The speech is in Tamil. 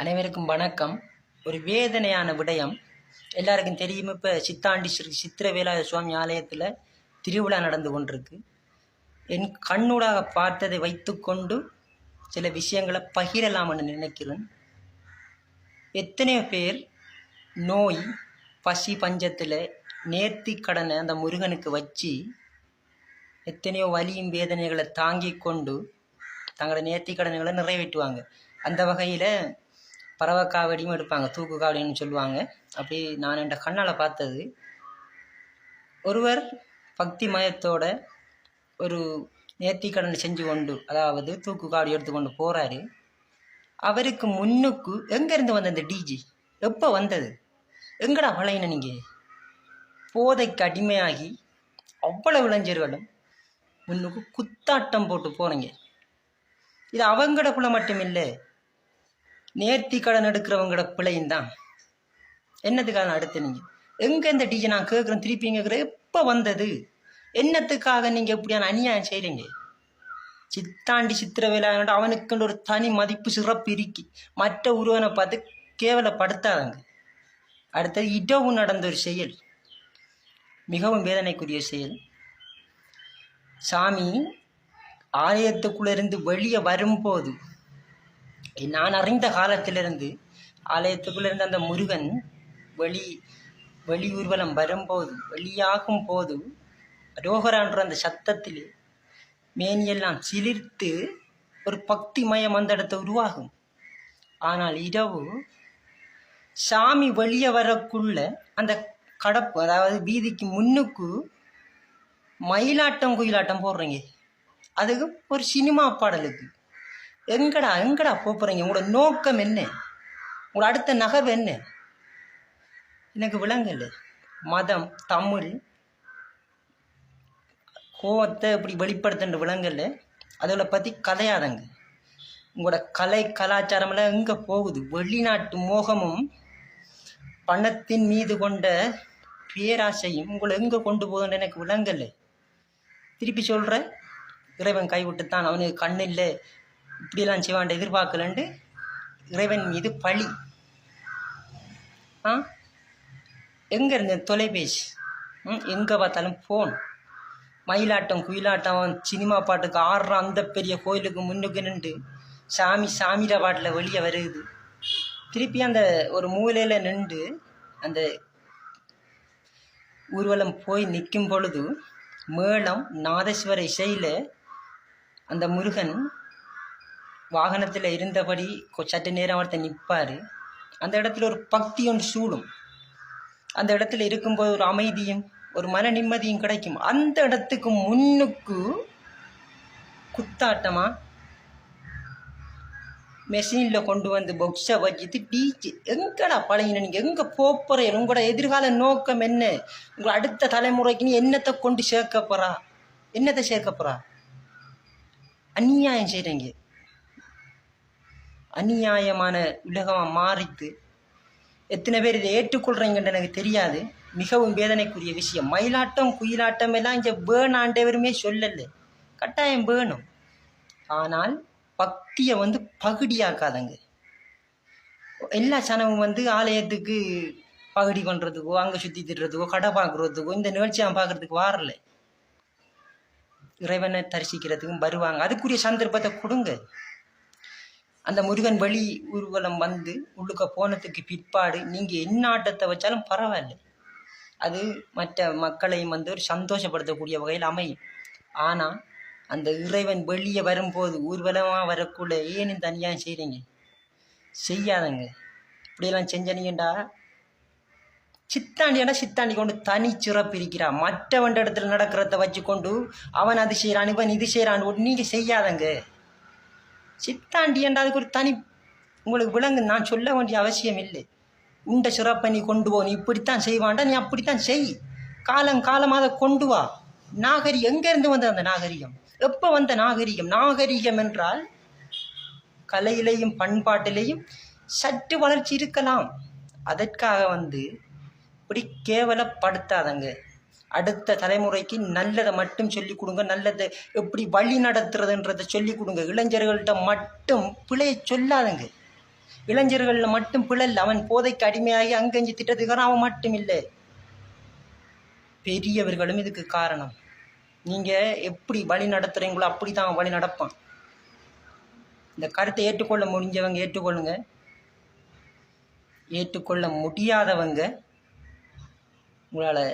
அனைவருக்கும் வணக்கம். ஒரு வேதனையான விடயம். எல்லாருக்கும் தெரியும் இப்போ சித்தாண்டி ஸ்ரீ சித்திரவேலாய சுவாமி ஆலயத்தில் திருவிழா நடந்து கொண்டிருக்கு. என் கண்ணூடாக பார்த்ததை வைத்துக்கொண்டு சில விஷயங்களை பகிரலாம்னு நினைக்கிறேன். எத்தனையோ பேர் நோய் பசி பஞ்சத்தில் நேர்த்தி கடனை அந்த முருகனுக்கு வச்சு எத்தனையோ வலியும் வேதனைகளை தாங்கி கொண்டு தங்களோட நேர்த்தி கடன்களை நிறைவேற்றுவாங்க. அந்த வகையில் பறவை காவடியும் எடுப்பாங்க தூக்கு காவடின்னு சொல்லுவாங்க. அப்படி நான் என் கண்ணால் பார்த்தது. ஒருவர் பக்தி மயத்தோட ஒரு நேர்த்திக்கடன் செஞ்சு கொண்டு அதாவது தூக்கு காவடி எடுத்துக்கொண்டு போகிறாரு அவருக்கு முன்னுக்கு எங்கேருந்து வந்த அந்த டிஜி எப்போ வந்தது? எங்கடா வளையின நீங்கள் போதைக்கு அடிமையாகி அவ்வளவு இளைஞர்களும் முன்னுக்கு குத்தாட்டம் போட்டு போகிறீங்க இது அவங்கட பிள்ளை மட்டும் இல்லை நேர்த்தி கடன் எடுக்கிறவங்களோட பிள்ளையும் தான் என்னத்துக்காக அடுத்து நீங்கள் எங்கே இந்த டிஜி நான் கேட்குறேன் திருப்பி கேட்குறேன் எப்போ வந்தது? என்னத்துக்காக நீங்கள் எப்படியான அநியாயம் செய்கிறீங்க சித்தாண்டி சித்திரவேலாண்ட அவனுக்குன்னு ஒரு தனி மதிப்பு சிறப்பு இருக்கி மற்ற உருவனை பார்த்து கேவலப்படுத்தாதங்க. அடுத்தது இடவு நடந்த ஒரு செயல். மிகவும் வேதனைக்குரிய செயல். சாமி ஆலயத்துக்குள்ளேருந்து வெளியே வரும்போது நான் அறிந்த காலத்திலிருந்து ஆலயத்துக்குள்ளிருந்து அந்த முருகன் வெளி வழி ஊர்வலம் வரும்போது வெளியாகும் போது ரோகரான்ற அந்த சத்தத்தில் மேனியெல்லாம் சிலிர்த்து ஒரு பக்தி மயம் அந்த இடத்த உருவாகும். ஆனால் இரவு சாமி வெளியே வரக்குள்ள அந்த கடப்பு அதாவது வீதிக்கு முன்னுக்கு மயிலாட்டம் குயிலாட்டம் போடுறீங்க. அதுக்கு ஒரு சினிமா பாடலுக்கு. எங்கடா எங்கடா போகிறீங்க உங்களோட நோக்கம் என்ன? உங்களோட அடுத்த நகர்வு என்ன? எனக்கு விளங்கல மதம் தமிழ் கோவத்தை இப்படி வெளிப்படுத்துன்ற விலங்கல்ல அதோட பற்றி கதையாதங்க. உங்களோட கலை கலாச்சாரமெல்லாம் எங்கே போகுது? வெளிநாட்டு மோகமும் பணத்தின் மீது கொண்ட பேராசையும் உங்களை எங்கே கொண்டு போகுதுன்னு எனக்கு விளங்கல. திருப்பி சொல்கிறேன் இறைவன் கைவிட்டுத்தான். அவனுக்கு கண்ணு இல்லை. இப்படிலாம் செய்வான் எதிர்பார்க்கலன்ட்டு இறைவன் மீது பழி. ஆ? எங்கே இருந்த தொலைபேசி? ம் எங்கே பார்த்தாலும் ஃபோன் மயிலாட்டம் குயிலாட்டம் சினிமா பாட்டுக்கு ஆடுற அந்த பெரிய கோயிலுக்கு முன்னுக்கு நின்று சாமி சாமிர பாட்டில் வெளியே வருது. திருப்பி அந்த ஒரு மூலையில் நின்று அந்த ஊர்வலம் போய் நிற்கும் பொழுது மேளம் நாதஸ்வர இசையில் அந்த முருகன் வாகனத்தில் இருந்தபடி சற்று நேரம் ஒருத்தர் நிற்பார் அந்த இடத்துல ஒரு பக்தி ஒன்று சூடும். அந்த இடத்துல இருக்கும்போது ஒரு அமைதியும் ஒரு மன நிம்மதியும் கிடைக்கும். அந்த இடத்துக்கு முன்னுக்கு குத்தாட்டமா மெஷினில் கொண்டு வந்து பொக்ஸை வச்சுட்டு டீச்சு எங்கடா பழகின நீங்கள் எங்கே போகிறேன் உங்களோட எதிர்கால நோக்கம் என்ன? உங்களை அடுத்த தலைமுறைக்கு நீ என்னத்தை கொண்டு சேர்க்க போகிறா என்னத்தை சேர்க்க போகிறா அநியாயம் செய்கிறீங்க அநியாயமான உலகமாக மாறித்து எத்தனை பேர் இதை ஏற்றுக்கொள்கிறீங்கன்ற எனக்கு தெரியாது. மிகவும் வேதனைக்குரிய விஷயம். மயிலாட்டம் குயிலாட்டம் எல்லாம் இங்கே வேணாண்டவருமே சொல்லலை. கட்டாயம் வேணும். ஆனால் பக்தியை வந்து பகுடியாக்காதங்க எல்லா சனமும் வந்து ஆலயத்துக்கு பகுடி பண்ணுறதுக்கோ அங்கே சுற்றி திட்டுறதுக்கோ கடை பார்க்குறதுக்கோ இந்த நிகழ்ச்சியாக பார்க்குறதுக்கு வரல. இறைவனை தரிசிக்கிறதுக்கும் வருவாங்க. அதுக்குரிய சந்தர்ப்பத்தை கொடுங்க. அந்த முருகன் வழி ஊர்வலம் வந்து உள்ளுக்க போனதுக்கு பிற்பாடு நீங்கள் என்ன ஆட்டத்தை வச்சாலும் பரவாயில்ல. அது மற்ற மக்களையும் வந்து ஒரு சந்தோஷப்படுத்தக்கூடிய வகையில் அமையும். ஆனால் அந்த இறைவன் வெளியே வரும்போது ஊர்வலமாக வரக்குள்ள ஏன் தனியாக செய்கிறீங்க செய்யாதங்க. இப்படியெல்லாம் செஞ்சனீங்கண்டா? சித்தாண்டியாண்டா சித்தாண்டி கொண்டு தனி சிறப்பு இருக்கிறான் மற்றவன் இடத்துல நடக்கிறத வச்சு கொண்டு அவன் அது செய்கிறான் இவன் இது செய்கிறான் நீங்கள் செய்யாதங்க. சித்தாண்டி அதுக்கு ஒரு தனி உங்களுக்கு விலங்கு நான் சொல்ல வேண்டிய அவசியம் இல்லை. இந்த சிறப்பை நீ கொண்டு போ நீ இப்படித்தான் செய்வாண்டா நீ அப்படித்தான் செய். காலம் காலமாக அதை கொண்டு வா. நாகரிகம் எங்கேருந்து வந்த அந்த நாகரிகம்? எப்போ வந்த நாகரிகம்? நாகரிகம் என்றால் கலையிலையும் பண்பாட்டிலேயும் சற்று வளர்ச்சி இருக்கலாம். அதற்காக வந்து இப்படி கேவலப்படுத்தாதங்க. அடுத்த தலைமுறைக்கு நல்லதை மட்டும் சொல்லிக் கொடுங்க நல்லதை எப்படி வழி நடத்துறதுன்றதை சொல்லிக் கொடுங்க. இளைஞர்கள்ட்ட மட்டும் பிழையை சொல்லாதங்க. இளைஞர்களில் மட்டும் பிழல் அவன் போதைக்கு அடிமையாகி அங்கஞ்சு திட்டத்துக்காரன் அவன் மட்டும் இல்லை. பெரியவர்களும் இதுக்கு காரணம். நீங்கள் எப்படி வழி நடத்துகிறீங்களோ அப்படி தான் அவன் வழி நடப்பான். இந்த கருத்தை ஏற்றுக்கொள்ள முடிஞ்சவங்க ஏற்றுக்கொள்ளுங்க. ஏற்றுக்கொள்ள முடியாதவங்க உங்களால்